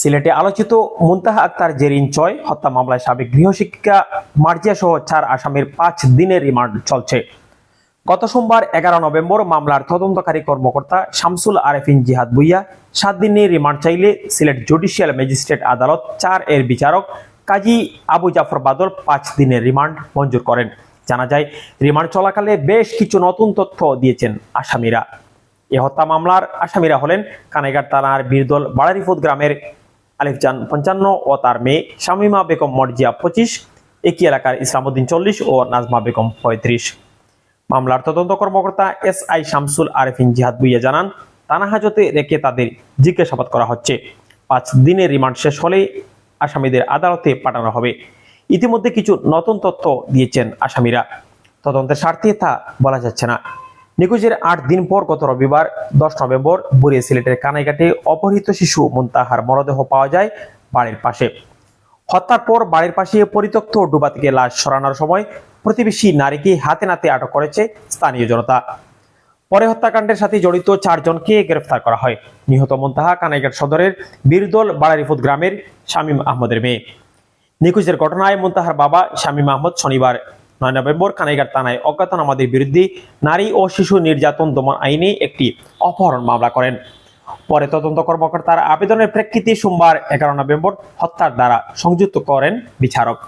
সিলেটে আলোচিত মুনতাহা আক্তার জেরিন চয় হত্যা মামলায় সাবেক গৃহশিক্ষিকা মার্জিয়া সহ চার আসামির পাঁচ দিনের রিমান্ড চলছে। গত সোমবার এগারো নভেম্বর মামলার তদন্তকারী কর্মকর্তা শামসুল আরেফিন জিহাদ বুইয়া সাত দিনের রিমান্ড চাইলে সিলেট জুডিশিয়াল ম্যাজিস্ট্রেট আদালত চার এর বিচারক কাজী আবু জাফর বাদল পাঁচ দিনের রিমান্ড মঞ্জুর করেন। জানা যায়, রিমান্ড চলাকালে বেশ কিছু নতুন তথ্য দিয়েছেন আসামিরা। এ হত্যা মামলার আসামিরা হলেন কানাইঘাট থানার বীরদল বাড়ারিফুদ গ্রামের আলিফজান পঞ্চান্ন ও তার মেয়ে শামিমা বেগম মর্জিয়া পঁচিশ। একই এলাকার ইসলামউদ্দিন চল্লিশ ও নাজমা বেগম পঁয়ত্রিশ। মামলার তদন্ত কর্মকর্তা এস আই শামসুল আরেফিন জিহাদ বুইয়া জানান থানা হাজতে রেখে তাদের জিজ্ঞাসাবাদ করা হচ্ছে। পাঁচ দিনের রিমান্ড শেষ হলেই আসামিদের আদালতে পাঠানো হবে। ইতিমধ্যে কিছু নতুন তথ্য দিয়েছেন আসামিরা। তদন্তের স্বার্থে তা বলা যাচ্ছে না। নিখোঁজের আট দিন পর গত রবিবার দশ নভেম্বর বুড়িয়া সিলেটের কানাইঘাটে অপহৃত শিশু মুন্তাহার মরদেহ পাওয়া যায় বাড়ির পাশে। হত্যার পর বাড়ির পাশে পরিত্যক্ত ডুবা থেকে লাশ সরানোর সময় প্রতিবেশী নারীকে হাতে নাতে আটক করেছে স্থানীয় জনতা। পরে হত্যাকাণ্ডের সাথে জড়িত চারজনকে গ্রেফতার করা হয়। নিহত মুন্তাহা কানাইঘাট সদরের বীরদল বাড়ারিফুদ গ্রামের শামীম আহমদের মেয়ে। নিখোঁজের ঘটনায় মুন্তাহার বাবা শামীম আহমদ শনিবার নয় নভেম্বর কানাইঘাট থানায় অজ্ঞাতনামাদের বিরুদ্ধে নারী ও শিশু নির্যাতন দমন আইনে একটি অপহরণ মামলা করেন। পরে তদন্ত কর্মকর্তার আবেদনের প্রেক্ষিতে সোমবার এগারো নভেম্বর হত্যার দ্বারা সংযুক্ত করেন বিচারক।